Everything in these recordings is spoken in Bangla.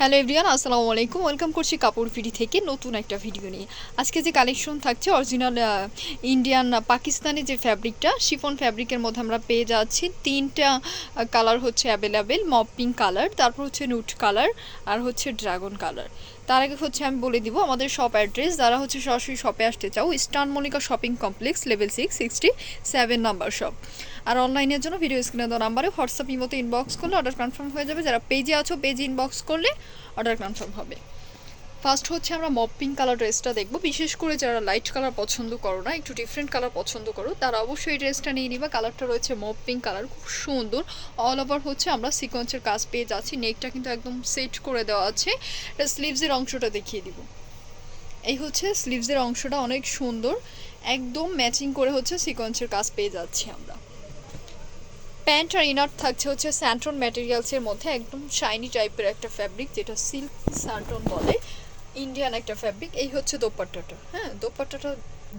হ্যালো এভরিয়ান আসসালামু আলাইকুম। ওয়েলকাম করছি কাপড় ফিডি থেকে নতুন একটা ভিডিও নিয়ে। আজকে যে কালেকশন থাকছে অরিজিনাল ইন্ডিয়ান পাকিস্তানি যে ফ্যাব্রিকটা শিফন ফ্যাব্রিকের মধ্যে আমরা পেয়ে যাচ্ছি। তিনটা কালার হচ্ছে অ্যাভেলেবেল মপ পিঙ্ক কালার তারপর হচ্ছে নুট কালার আর হচ্ছে ড্রাগন কালার তার আগে হচ্ছে আমি বলে দিব আমাদের শপ অ্যাড্রেস যারা হচ্ছে সরাসরি শপে আসতে চাও Eastern Monica shopping complex level six sixty seven number shop আর অনলাইনের জন্য ভিডিও স্ক্রিনে দেওয়া নাম্বারে হোয়াটসঅ্যাপ ইমোতে ইনবক্স করলে অর্ডার কনফার্ম হয়ে যাবে। যারা পেজে আছো পেজে ইনবক্স করলে অর্ডার কনফার্ম হবে। ফার্স্ট হচ্ছে আমরা মপ পিঙ্ক কালার ড্রেসটা দেখব। বিশেষ করে যারা লাইট কালার পছন্দ করো না, একটু ডিফারেন্ট কালার পছন্দ করো, তারা অবশ্যই এই ড্রেসটা নিয়ে নিবা। কালারটা রয়েছে মপ পিঙ্ক কালার খুব সুন্দর। অল ওভার হচ্ছে আমরা সিকোয়েন্সের কাজ পেয়ে যাচ্ছি। নেকটা কিন্তু একদম সেট করে দেওয়া আছে। স্লিভসের অংশটা দেখিয়ে দিব। এই হচ্ছে স্লিভসের অংশটা অনেক সুন্দর। একদম ম্যাচিং করে হচ্ছে সিকোয়েন্সের কাজ পেয়ে যাচ্ছি আমরা। প্যান্ট আর ইনার থাকছে হচ্ছে স্যান্টন ম্যাটেরিয়ালসের মধ্যে, একদম শাইনি টাইপের একটা ফ্যাব্রিক যেটা সিল্ক স্যান্টন বলে ইন্ডিয়ান একটা ফ্যাব্রিক এই হচ্ছে দোপাট্টাটা। হ্যাঁ দোপাট্টাটা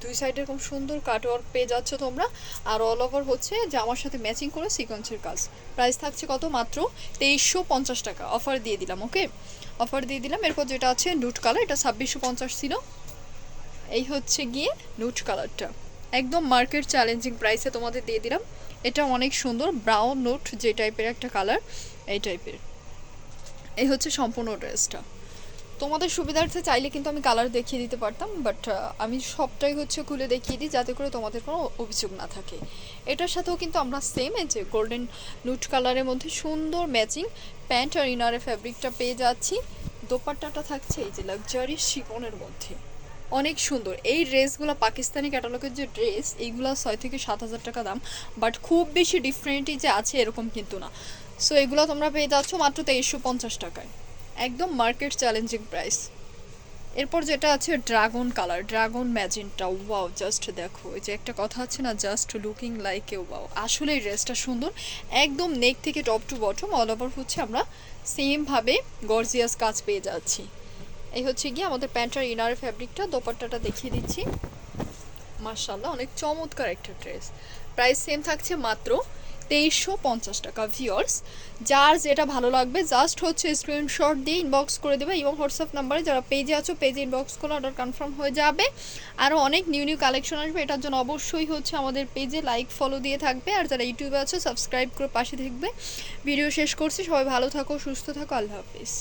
দুই সাইডে এরকম সুন্দর কাটওয়ার্ক পেয়ে যাচ্ছ তোমরা, আর অল ওভার হচ্ছে জামার সাথে ম্যাচিং করে সিকোয়েন্সের কাজ। প্রাইস থাকছে কত মাত্র? তেইশশো পঞ্চাশ টাকা। অফার দিয়ে দিলাম ওকে অফার দিয়ে দিলাম, এরপর যেটা আছে নুট কালার এটা ছাব্বিশশো পঞ্চাশ ছিল। এই হচ্ছে গিয়ে নুট কালারটা একদম মার্কেট চ্যালেঞ্জিং প্রাইসে তোমাদের দিয়ে দিলাম। এটা অনেক সুন্দর ব্রাউন নোট যে টাইপের একটা কালার এই টাইপের এই হচ্ছে সম্পূর্ণ ড্রেসটা তোমাদের সুবিধার্থে চাইলে কিন্তু আমি কালার দেখিয়ে দিতে পারতাম বাট আমি সবটাই হচ্ছে খুলে দেখিয়ে দিই যাতে করে তোমাদের কোনো অভিযোগ না থাকে। এটার সাথেও কিন্তু আমরা সেম যে গোল্ডেন নুট কালারের মধ্যে সুন্দর ম্যাচিং প্যান্ট আর ইনারের ফ্যাব্রিকটা পেয়ে যাচ্ছি। দোপাট্টাটা থাকছে এই যে লাক্সারি শিপনের মধ্যে। অনেক সুন্দর। এই ড্রেসগুলো পাকিস্তানি ক্যাটালগের যে ড্রেস, এইগুলো ছয় থেকে সাত হাজার টাকা দাম। বাট খুব বেশি ডিফারেন্টই যে আছে এরকম কিন্তু না। সো এগুলো তোমরা পেয়ে যাচ্ছ মাত্র তেইশশো পঞ্চাশ টাকায়। একদম মার্কেট চ্যালেঞ্জিং প্রাইস এরপর যেটা আছে dragon colour dragon magenta wow just দেখো। এই যে একটা কথা আছে না just looking like a wow আসলে এই ড্রেসটা সুন্দর। একদম নেক থেকে top to bottom all over হচ্ছে আমরা সেমভাবে গর্জিয়াস কাজ পেয়ে যাচ্ছি। এই হচ্ছে গিয়ে আমাদের প্যান্টার ইনার ফ্যাব্রিকটা, দোপাট্টাটা দেখিয়ে দিচ্ছি। মার্শাল্লাহ অনেক চমৎকার একটা ড্রেস। প্রাইস সেম থাকছে মাত্র তেইশশো পঞ্চাশ টাকা ভিওর্স যার যেটা ভালো লাগবে জাস্ট হচ্ছে স্ক্রিনশট দিয়ে ইনবক্স করে দেবে এবং হোয়াটসঅ্যাপ নাম্বারে যারা পেজে আছো পেজে ইনবক্স করলে অর্ডার কনফার্ম হয়ে যাবে। আরও অনেক নিউ নিউ কালেকশন আসবে, এটার জন্য অবশ্যই হচ্ছে আমাদের পেজে লাইক ফলো দিয়ে থাকবে। আর যারা ইউটিউবে আছো সাবস্ক্রাইব করে পাশে থাকবে। ভিডিও শেষ করছি, সবাই ভালো থাকো, সুস্থ থাকো, আল্লাহ হাফিজ।